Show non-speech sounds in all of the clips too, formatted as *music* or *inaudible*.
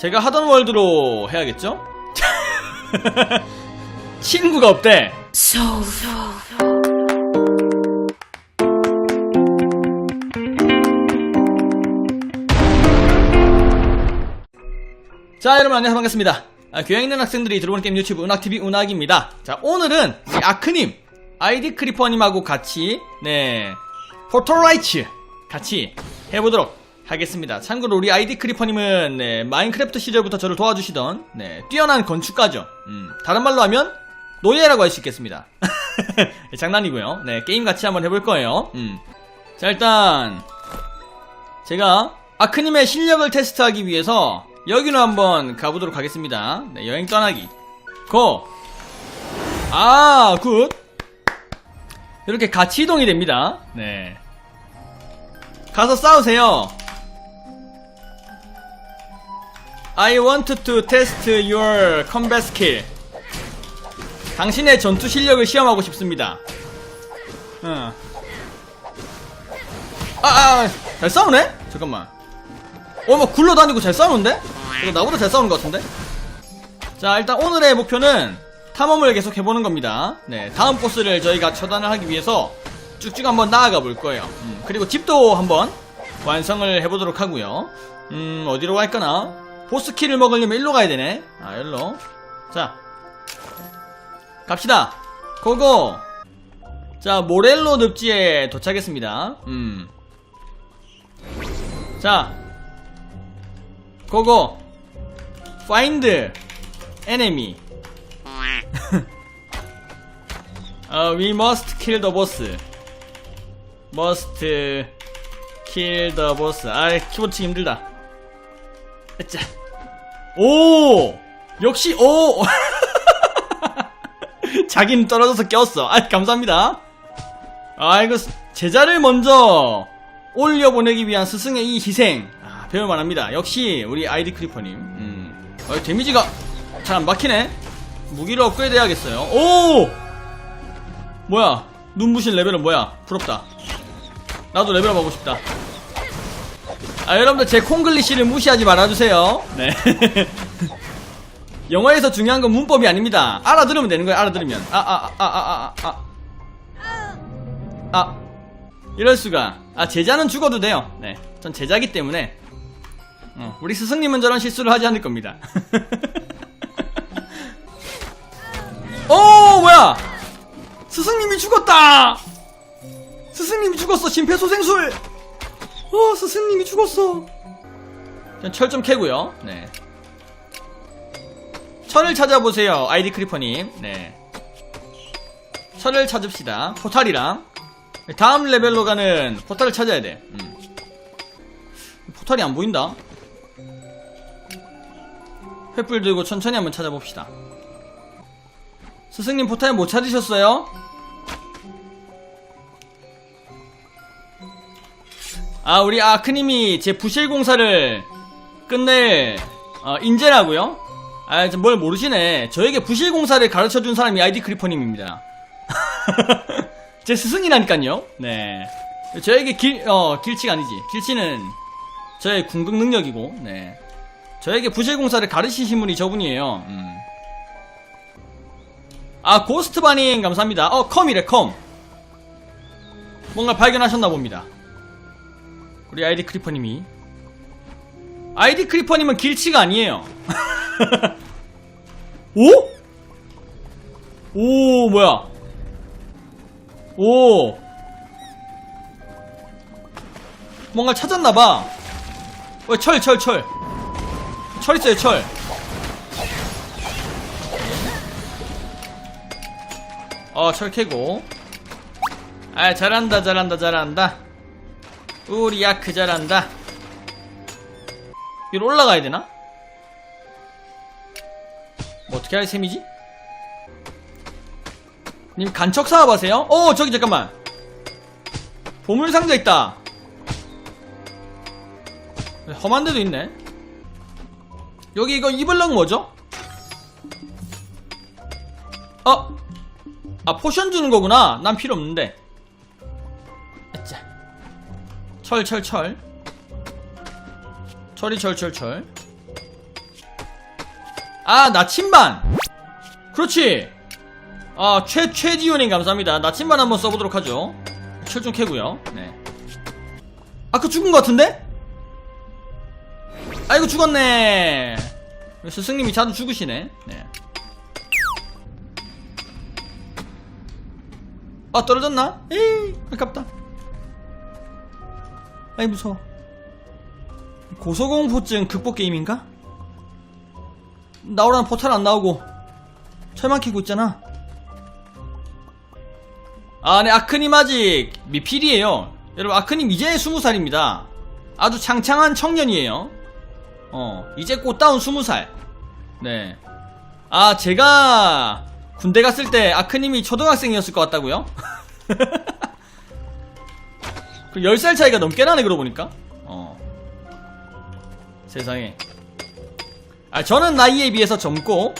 제가 하던 월드로 해야겠죠? *laughs* 친구가 없대. So, so, 자, 여러분 안녕하세요. 반갑습니다. 아, 교양 있는 학생들이 들어보는 게임 유튜브 은학TV 은학입니다. 자, 오늘은 우리 아크님, 아이디 크리퍼님하고 같이, 네, 포토라이츠 같이 해보도록 하겠습니다. 참고로 우리 아이디 크리퍼님은, 네, 마인크래프트 시절부터 저를 도와주시던, 네, 뛰어난 건축가죠. 음, 다른 말로 하면, 노예라고 할 수 있겠습니다. *laughs* 장난이고요. 네, 게임 같이 한번 해볼 거예요. 음. 자, 일단, 제가 아크님의 실력을 테스트하기 위해서 여기로 한번 가보도록 하겠습니다. 네, 여행 떠나기. 고! 아, 굿! 이렇게 같이 이동이 됩니다. 네. 가서 싸우세요. I want to test your combat skill. 당신의 전투 실력을 시험하고 싶습니다. 응. 아, 아, 잘 싸우네? 잠깐만. 어, 막 굴러다니고 잘 싸우는데? 이거 나보다 잘 싸우는 것 같은데? 자, 일단 오늘의 목표는 탐험을 계속 해보는 겁니다. 네, 다음 보스를 저희가 처단을 하기 위해서 쭉쭉 한번 나아가 볼 거예요. 음, 그리고 집도 한번 완성을 해보도록 하고요. 음, 어디로 갈까나? 보스 키를 먹으려면 일로 가야 되네. 아, 일로. 자, 갑시다. 고고! 자, 모렐로 늪지에 도착했습니다. 음. 자, 고고. Find enemy. *laughs* 어, we must kill the boss. Must kill the boss. 아, 키보드 치기 힘들다. 자. 오! 역시, 오! *laughs* 자기는 떨어져서 꼈어. 아, 감사합니다. 아, 이거 제자를 먼저 올려보내기 위한 스승의 이 희생. 아, 배울만 합니다. 역시 우리 아이디 크리퍼님. 음. 어, 데미지가 잘 안 박히네? 무기를 업그레이드 해야겠어요. 오! 뭐야? 눈부신 레벨은 뭐야? 부럽다. 나도 레벨업 하고 싶다. 아, 여러분들 제 콩글리시를 무시하지 말아주세요. 네. *laughs* 영어에서 중요한 건 문법이 아닙니다. 알아들으면 되는 거예요, 알아들으면. 아, 아, 아, 아, 아, 아. 아. 이럴 수가. 아, 제자는 죽어도 돼요. 네. 전 제자기 때문에. 어, 우리 스승님은 저런 실수를 하지 않을 겁니다. *laughs* 오, 뭐야! 스승님이 죽었다! 스승님이 죽었어, 심폐소생술! 어, 스승님이 죽었어. 철 좀 캐고요. 네. 철을 찾아보세요, 아이디 크리퍼님. 네. 철을 찾읍시다. 포탈이랑. 다음 레벨로 가는 포탈을 찾아야 돼. 음. 포탈이 안 보인다. 횃불 들고 천천히 한번 찾아봅시다. 스승님 포탈 못 찾으셨어요? 아, 우리 아크님이 제 부실 공사를 끝낼 어, 인재라고요? 아, 이제 뭘 모르시네. 저에게 부실 공사를 가르쳐 준 사람이 아이디 크리퍼님입니다. *laughs* 제 스승이라니까요. 네. 저에게 길, 어, 길치가 아니지. 길치는 저의 궁극 능력이고, 네. 저에게 부실 공사를 가르치신 분이 저분이에요. 음. 아, 고스트 바닝 감사합니다. 어, 컴이래, 컴. 뭔가 발견하셨나 봅니다. 우리 아이디 크리퍼님이. 아이디 크리퍼님은 길치가 아니에요. *laughs* 오? 오, 뭐야. 오. 뭔가 찾았나봐. 어, 철, 철, 철. 철 있어요, 철. 어, 철 캐고. 아, 잘한다, 잘한다, 잘한다. 우리 야크 잘한다. 위로 올라가야 되나? 뭐 어떻게 할 셈이지? 님 간척 사업 하세요? 어 저기 잠깐만 보물 상자 있다 험한 데도 있네 여기 이거 이블럭 뭐죠? 어? 아 포션 주는 거구나 난 필요 없는데 철철 철. 철이 철철철. 아 나침반. 그렇지. 아 최, 최지훈님 감사합니다. 나침반 한번 써보도록 하죠. 철중 캐고요. 네. 아까 죽은 것 같은데? 아이고 죽었네. 스승님이 자주 죽으시네. 네. 아 떨어졌나? 에이 아깝다 아이 무서워 고소공포증 극복 게임인가? 나오라는 포탈 안 나오고 철만 키고 있잖아 아, 네, 아크님 아직 미필이에요. 여러분, 아크님 이제 20살입니다. 아주 창창한 청년이에요. 어, 이제 꽃다운 20살. 네. 아, 제가 군대 갔을 때 아크님이 초등학생이었을 것 같다고요? *laughs* 그 10살 차이가 넘게 나네, 그러고 보니까. 어. 세상에. 아, 저는 나이에 비해서 젊고,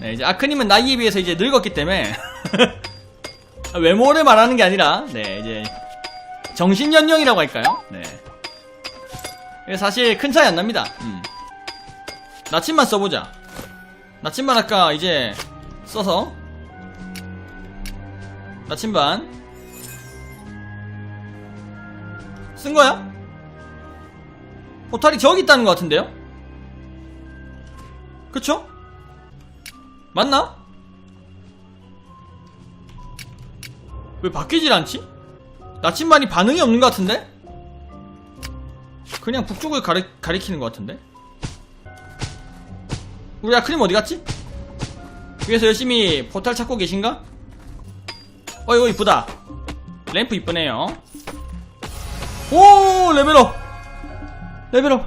네, 이제 아크님은 나이에 비해서 이제 늙었기 때문에, *laughs* 아, 외모를 말하는 게 아니라, 네, 이제, 정신 연령이라고 할까요? 네. 사실 큰 차이 안 납니다. 음. 나침반 써보자. 나침반 아까 이제 써서, 나침반. 쓴 거야? 포탈이 저기 있다는 것 같은데요? 그쵸? 맞나? 왜 바뀌질 않지? 나침반이 반응이 없는 것 같은데? 그냥 북쪽을 가리, 가리키는 것 같은데? 우리 아크님 어디 갔지? 위에서 열심히 포탈 찾고 계신가? 어 이거 이쁘다 램프 이쁘네요 오 레벨업 레벨업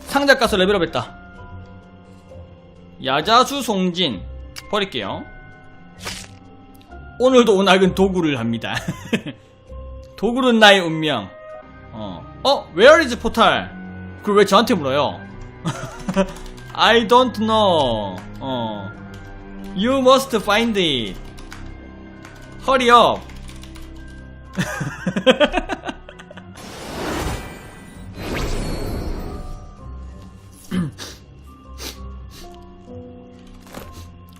상자 가서 레벨업 했다 야자수 송진 버릴게요 오늘도 오낙은 도구를 합니다. *laughs* 도구는 나의 운명. 어, 어, where is 포탈? 그걸 왜 저한테 물어요? *laughs* I don't know. 어, you must find it. Hurry up. *laughs*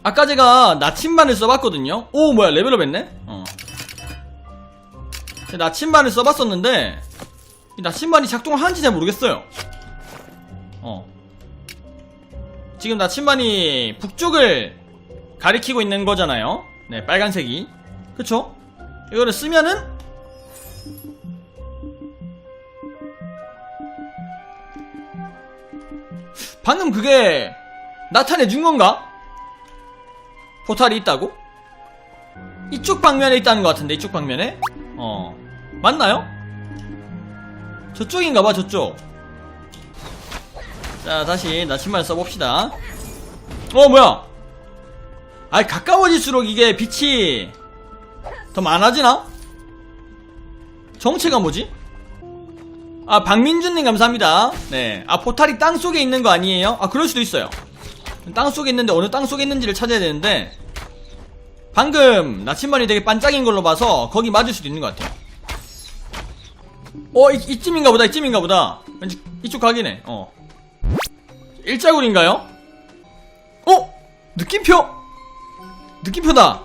아까 제가 나침반을 써봤거든요. 오 뭐야 레벨업 했네. 어. 나침반을 써봤었는데 이 나침반이 작동을 하는지 잘 모르겠어요. 어. 지금 나침반이 북쪽을 가리키고 있는 거잖아요. 네 빨간색이. 그쵸? 이거를 쓰면은 방금 그게 나타내 준 건가? 포탈이 있다고? 이쪽 방면에 있다는 것 같은데 이쪽 방면에? 어 맞나요? 저쪽인가봐 저쪽 자 다시 나침반 써봅시다 어 뭐야 아이 가까워질수록 이게 빛이 더 많아지나? 정체가 뭐지? 아 박민준님 감사합니다 네아 포탈이 땅속에 있는 거 아니에요? 아 그럴 수도 있어요 땅속에 있는데 어느 땅속에 있는지를 찾아야 되는데 방금 나침반이 되게 반짝인 걸로 봐서 거기 맞을 수도 있는 것 같아요. 어 이, 이쯤인가 보다 이쯤인가 보다. 왠지 이쪽 각이네. 어. 일자굴인가요? 어? 느낌표? 느낌표다.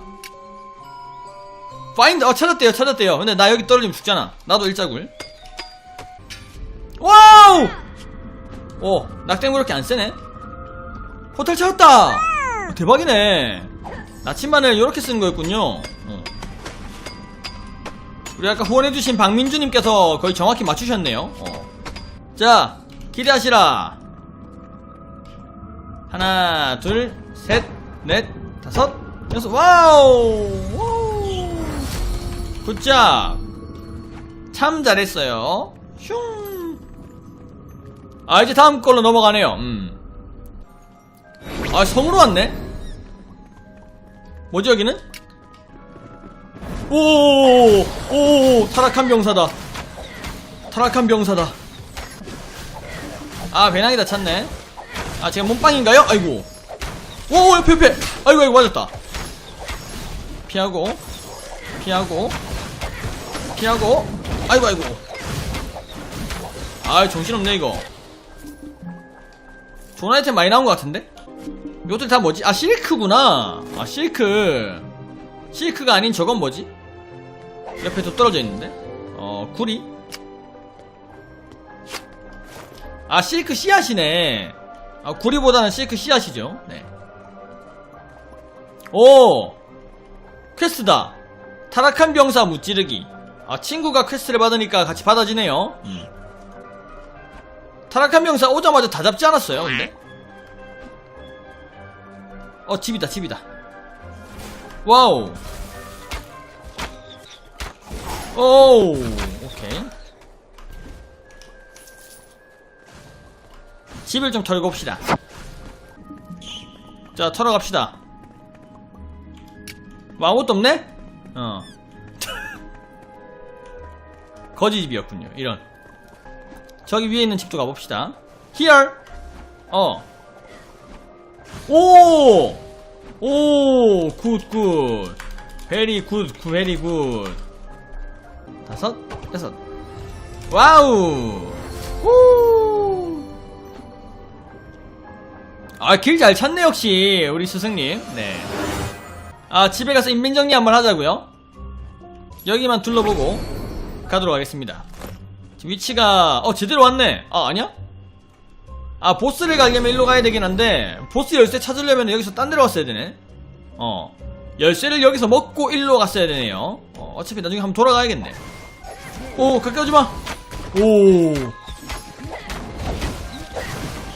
파인드 어 찾았대요 찾았대요. 근데 나 여기 떨어지면 죽잖아. 나도 일자굴. 와우! 오 낙댕 그렇게 안 세네 호텔 찾았다! 대박이네. 나침반을 이렇게 쓰는 거였군요. 어. 우리 아까 후원해주신 박민주님께서 거의 정확히 맞추셨네요. 어. 자, 기대하시라. 하나, 둘, 셋, 넷, 다섯, 여섯, 와우! 와우! 굿잡! 참 잘했어요. 슝! 아, 이제 다음 걸로 넘어가네요. 음. 아 섬으로 왔네? 뭐지 여기는? 오오오 타락한 병사다. 타락한 병사다. 아 배낭이다 찾네. 아 제가 몸빵인가요? 아이고. 오 옆에 옆에. 아이고 아이고 맞았다. 피하고 피하고 피하고. 아이고 아이고. 아 정신없네 이거. 좋은 아이템 많이 나온 것 같은데? 이것들 다 뭐지? 아 실크구나. 아 실크. 실크가 아닌 저건 뭐지? 옆에 또 떨어져 있는데? 어 구리. 아 실크 씨앗이네. 아 구리보다는 실크 씨앗이죠. 네. 오! 퀘스트다. 타락한 병사 무찌르기. 아 친구가 퀘스트를 받으니까 같이 받아지네요. 음. 타락한 병사 오자마자 다 잡지 않았어요 근데 어 집이다 집이다. 와우. 오 오케이. 집을 좀 털고 옵시다. 자 털어 갑시다. 뭐 아무것도 없네? 어. *laughs* 거지 집이었군요 이런. 저기 위에 있는 집도 가봅시다. Here. 어 오! 오! 굿, 굿. 베리 굿, 굿, 베리 굿. 다섯, 여섯. 와우! 후! 아, 길 잘 찾네, 역시. 우리 스승님. 네. 아, 집에 가서 인벤정리 한번 하자고요 여기만 둘러보고 가도록 하겠습니다. 위치가, 어, 제대로 왔네. 아, 아니야? 아 보스를 가려면 일로 가야 되긴 한데 보스 열쇠 찾으려면 여기서 딴 데로 갔어야 되네. 어. 열쇠를 여기서 먹고 일로 갔어야 되네요. 어, 어차피 나중에 한번 돌아가야겠네. 오 가까이 오지마. 오어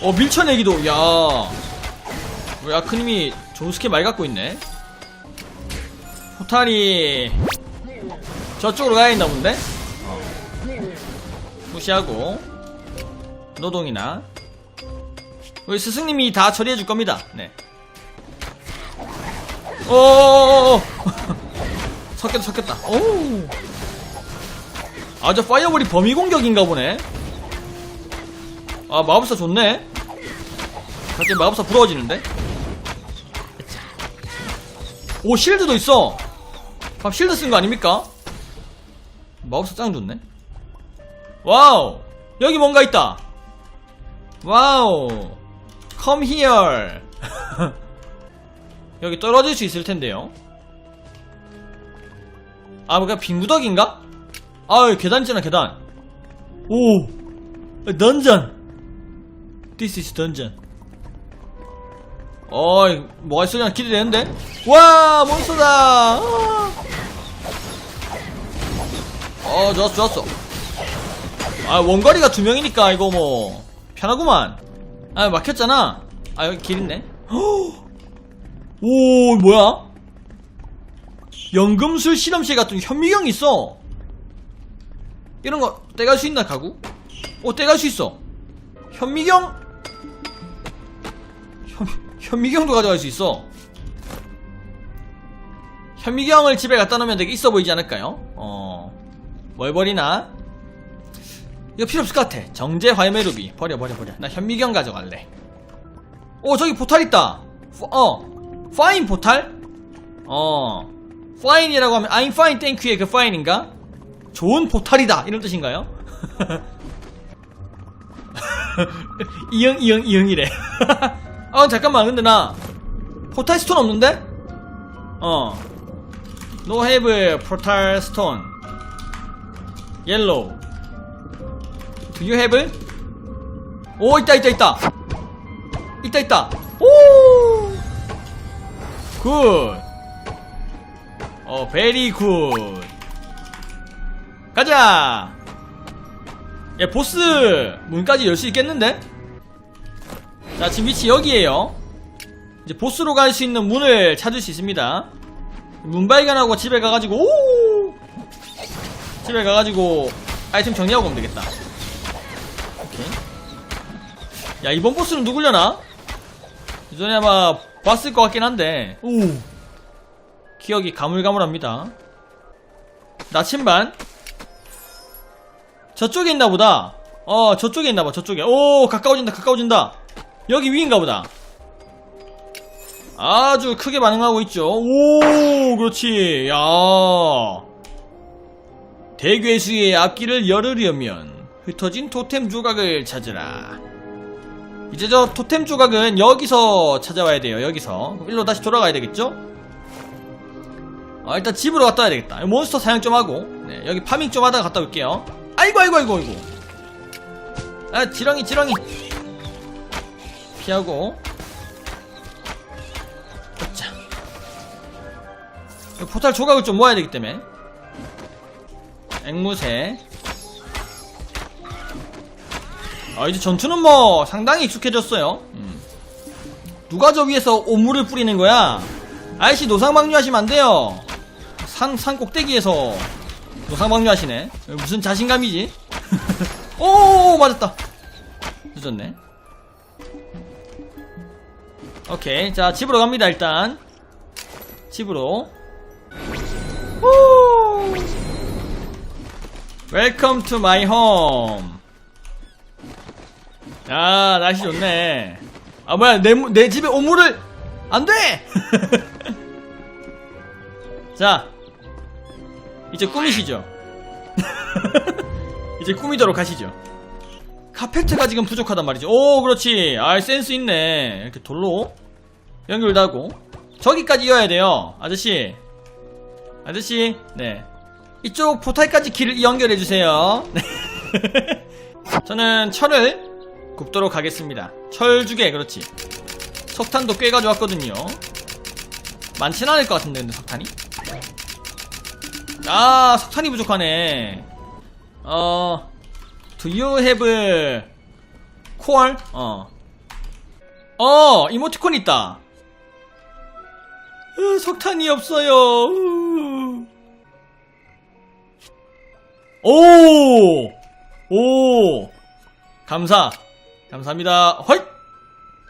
어, 밀쳐내기도. 야. 우리 아크님이 좋은 스킬 많이 갖고 있네. 포탈이 저쪽으로 가야 있나 본데? 어. 무시하고. 노동이나 우리 스승님이 다 처리해 줄 겁니다. 네. 오. *laughs* 섞였다 섞였다. 오. 아 저 파이어볼이 범위 공격인가 보네. 아 마법사 좋네. 갑자기 마법사 부러워지는데. 오 실드도 있어. 밥 실드 쓴 거 아닙니까? 마법사 짱 좋네. 와우. 여기 뭔가 있다. 와우. Come here. *laughs* 여기 떨어질 수 있을 텐데요. 아, 뭐가 빙구덕인가? 아, 계단 있잖아, 계단. 오, 던전. This is dungeon. 어이, 뭐가 있으려나 기대되는데? 와, 몬스터다! 아. 어, 좋았어, 좋았어. 아, 원거리가 두 명이니까, 이거 뭐, 편하구만. 아 막혔잖아. 아 여기 길 있네. *gasps* 오 뭐야? 연금술 실험실 같은 현미경 있어. 이런 거 떼갈 수 있나 가구? 오 떼갈 수 있어. 현미경? 현, 현미경도 가져갈 수 있어. 현미경을 집에 갖다 놓으면 되게 있어 보이지 않을까요? 어. 월벌이나 이거 필요 없을 것 같아. 정제 화염의 루비. 버려, 버려, 버려. 나 현미경 가져갈래. 오, 저기 포탈 있다. 프, 어. 파인 포탈? 어. 파인이라고 하면, I'm fine, thank you의 그 파인인가? 좋은 포탈이다. 이런 뜻인가요? *laughs* 이응, 이응, 이응이래. *laughs* 아, 잠깐만. 근데 나, 포탈 스톤 없는데? 어. No have portal stone. 옐로우. Do you have? 오 있다 있다 있다. 있다 있다. 오! 굿. 어 베리 굿 가자. 예 보스. 문까지 열 수 있겠는데? 자 지금 위치 여기에요. 이제 보스로 갈 수 있는 문을 찾을 수 있습니다. 문 발견하고 집에 가가지고 오! 집에 가가지고 아이템 정리하고 오면 되겠다 야 이번 보스는 누구려나? 이전에 아마 봤을 것 같긴 한데. 오. 기억이 가물가물합니다. 나침반. 저쪽에 있나보다. 어 저쪽에 있나봐 저쪽에. 오 가까워진다 가까워진다. 여기 위인가 보다. 아주 크게 반응하고 있죠. 오 그렇지. 야. 대괴수의 앞길을 열으려면 흩어진 토템 조각을 찾으라 이제 저 토템 조각은 여기서 찾아와야 돼요. 여기서. 일로 다시 돌아가야 되겠죠? 아, 일단 집으로 갔다 와야 되겠다. 몬스터 사냥 좀 하고. 네, 여기 파밍 좀 하다가 갔다 올게요. 아이고 아이고 아이고 아이고. 아 지렁이 지렁이. 피하고. 자. 포탈 조각을 좀 모아야 되기 때문에. 앵무새 아 이제 전투는 뭐 상당히 익숙해졌어요. 음. 누가 저 위에서 오물을 뿌리는 거야? 아이씨 노상방류 하시면 안 돼요. 산, 산 꼭대기에서 노상방류 하시네. 무슨 자신감이지? *laughs* 오 맞았다. 늦었네. 오케이 자 집으로 갑니다 일단. 집으로. 후! 웰컴 투 마이 홈 아, 날씨 좋네. 아, 뭐야, 내, 무- 내 집에 오물을, 안 돼! *laughs* 자, 이제 꾸미시죠. *laughs* 이제 꾸미도록 하시죠. 카페트가 지금 부족하단 말이죠. 오, 그렇지. 아, 센스 있네. 이렇게 돌로 연결도 하고. 저기까지 이어야 돼요. 아저씨. 아저씨. 네. 이쪽 포탈까지 길을 연결해주세요. 네. *laughs* 저는 철을 굽도록 하겠습니다. 철주게 그렇지. 석탄도 꽤 가져왔거든요. 많진 않을 것 같은데 근데 석탄이? 아 석탄이 부족하네. 어 Do you have coal? 어. 어 이모티콘 있다. 으, 석탄이 없어요. 으. 오! 오! 감사. 감사합니다. 허이!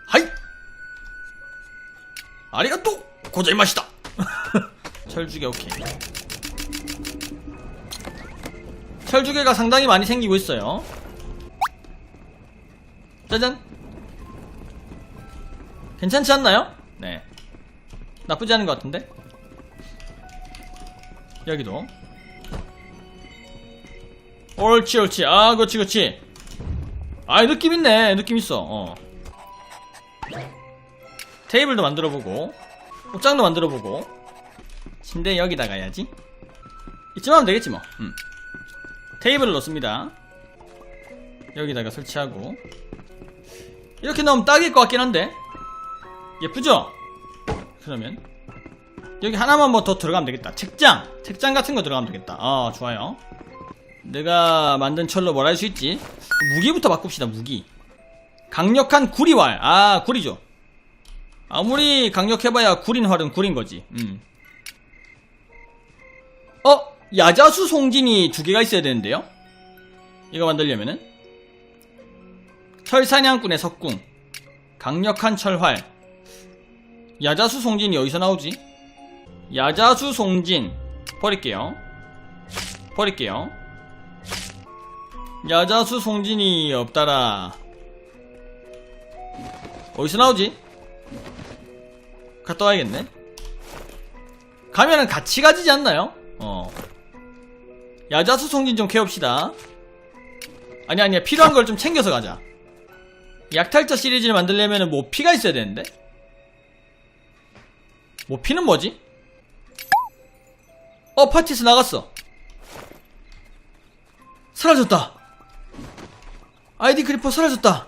하이! 아리가또! 고자이마시다! *laughs* 철주개 오케이. 철주개가 상당히 많이 생기고 있어요. 짜잔! 괜찮지 않나요? 네. 나쁘지 않은 것 같은데? 여기도. 옳지, 옳지. 아, 그렇지, 그렇지. 아, 느낌 있네. 느낌 있어. 어. 테이블도 만들어보고, 옷장도 만들어보고, 침대 여기다가 해야지. 이쯤 하면 되겠지 뭐. 음. 테이블을 넣습니다. 여기다가 설치하고. 이렇게 넣으면 딱일 것 같긴 한데. 예쁘죠? 그러면. 여기 하나만 뭐 더 들어가면 되겠다. 책장! 책장 같은 거 들어가면 되겠다. 아, 좋아요. 내가 만든 철로 뭘 할 수 있지? 무기부터 바꿉시다 무기 강력한 구리활 아 구리죠 아무리 강력해봐야 구린 활은 구린 거지 음. 어? 야자수 송진이 두 개가 있어야 되는데요? 이거 만들려면은 철사냥꾼의 석궁 강력한 철활 야자수 송진이 어디서 나오지? 야자수 송진 버릴게요 버릴게요 야자수 송진이 없다라. 어디서 나오지? 갔다 와야겠네. 가면은 같이 가지지 않나요? 어. 야자수 송진 좀 캐옵시다. 아니 아니야. 필요한 걸 좀 챙겨서 가자. 약탈자 시리즈를 만들려면은 뭐 피가 있어야 되는데? 뭐 피는 뭐지? 어 파티에서 나갔어 사라졌다. 아이디 크리퍼 사라졌다